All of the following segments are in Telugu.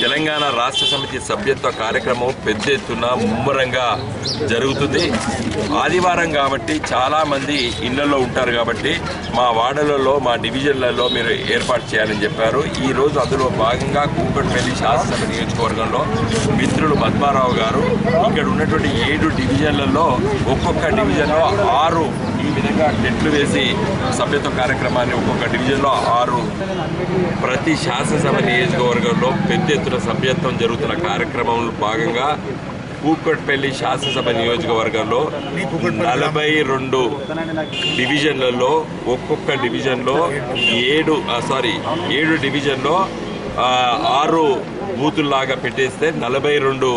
తెలంగాణ రాష్ట్ర సమితి సభ్యత్వ కార్యక్రమం పెద్ద ఎత్తున ముమ్మరంగా జరుగుతుంది. ఆదివారం కాబట్టి చాలామంది ఇళ్ళలో ఉంటారు కాబట్టి మా వార్డులలో మా డివిజన్లలో మీరు ఏర్పాటు చేయాలని చెప్పారు. ఈరోజు అందులో భాగంగా కూకట్పల్లి శాసనసభ నియోజకవర్గంలో మిత్రులు పద్మారావు గారు ఇక్కడ ఉన్నటువంటి ఏడు డివిజన్లలో ఒక్కొక్క డివిజన్లో ఆరు ఈ విధంగా టెంట్లు వేసి సభ్యత్వ కార్యక్రమాన్ని ఒక్కొక్క డివిజన్లో ఆరు ప్రతి శాసనసభ నియోజకవర్గంలో పెద్ద ఎత్తున సభ్యత్వం జరుగుతున్న కార్యక్రమంలో భాగంగా కూకట్పల్లి శాసనసభ నియోజకవర్గంలో నలభై రెండు డివిజన్లలో ఒక్కొక్క డివిజన్లో ఏడు సారీ ఏడు డివిజన్లో ఆరు బూతుల్లాగా పెట్టేస్తే నలభై రెండు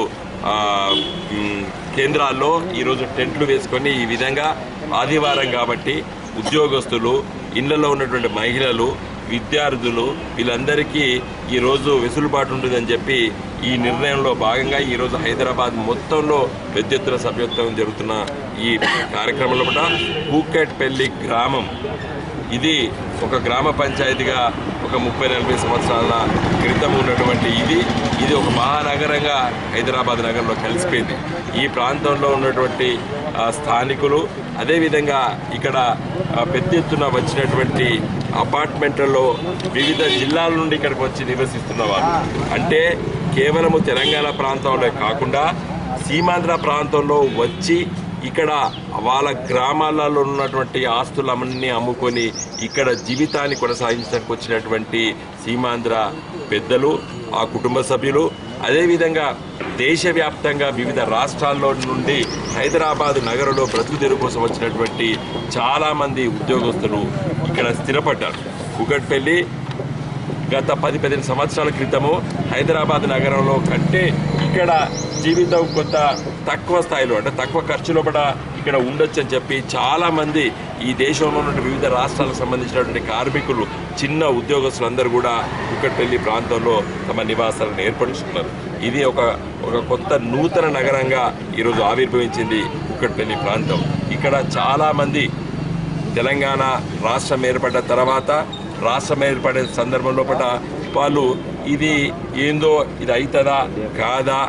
కేంద్రాల్లో ఈరోజు టెంట్లు వేసుకొని ఈ విధంగా ఆదివారం కాబట్టి ఉద్యోగస్తులు ఇళ్ళలో ఉన్నటువంటి మహిళలు విద్యార్థులు వీళ్ళందరికీ ఈరోజు వెసులుబాటు ఉంటుందని చెప్పి ఈ నిర్ణయంలో భాగంగా ఈరోజు హైదరాబాద్ మొత్తంలో పెద్ద ఎత్తున సభ్యత్వం జరుగుతున్న ఈ కార్యక్రమంలో కూడా పూకెట్పల్లి గ్రామం. ఇది ఒక గ్రామ పంచాయతీగా ఒక ముప్పై నలభై సంవత్సరాల క్రితం ఉన్నటువంటి ఇది ఇది ఒక మహానగరంగా హైదరాబాద్ నగరంలో కలిసిపోయింది. ఈ ప్రాంతంలో ఉన్నటువంటి స్థానికులు అదేవిధంగా ఇక్కడ పెద్ద ఎత్తున వచ్చినటువంటి అపార్ట్మెంట్లలో వివిధ జిల్లాల నుండి ఇక్కడికి వచ్చి నివసిస్తున్న వారు అంటే కేవలము తెలంగాణ ప్రాంతంలో కాకుండా సీమాంధ్ర ప్రాంతంలో వచ్చి ఇక్కడ వాళ్ళ గ్రామాలలో ఉన్నటువంటి ఆస్తులన్నీ అమ్ముకొని ఇక్కడ జీవితాన్ని కొనసాగించడానికి వచ్చినటువంటి సీమాంధ్ర పెద్దలు ఆ కుటుంబ సభ్యులు అదేవిధంగా దేశవ్యాప్తంగా వివిధ రాష్ట్రాల్లో నుండి హైదరాబాద్ నగరంలో బ్రతుకు తెరువు కోసం వచ్చినటువంటి చాలామంది ఉద్యోగస్తులు ఇక్కడ స్థిరపడ్డారు. కుకట్పల్లి గత పది పదిహేను సంవత్సరాల క్రితము హైదరాబాద్ నగరంలో కంటే ఇక్కడ జీవితం కొంత తక్కువ స్థాయిలో అంటే తక్కువ ఖర్చులో కూడా ఇక్కడ ఉండొచ్చు అని చెప్పి చాలామంది ఈ దేశంలో ఉన్న వివిధ రాష్ట్రాలకు సంబంధించినటువంటి కార్మికులు చిన్న ఉద్యోగస్తులందరూ కూడా కుక్కట్పల్లి ప్రాంతంలో తమ నివాసాలను ఏర్పరుచుకున్నారు. ఇది ఒక ఒక కొత్త నూతన నగరంగా ఈరోజు ఆవిర్భవించింది కుక్కట్పల్లి ప్రాంతం. ఇక్కడ చాలామంది తెలంగాణ రాష్ట్రం ఏర్పడ్డ తర్వాత రాష్ట్రం ఏర్పడే సందర్భంలో పట వాళ్ళు ఇది ఏందో ఇది అవుతుందా కాదా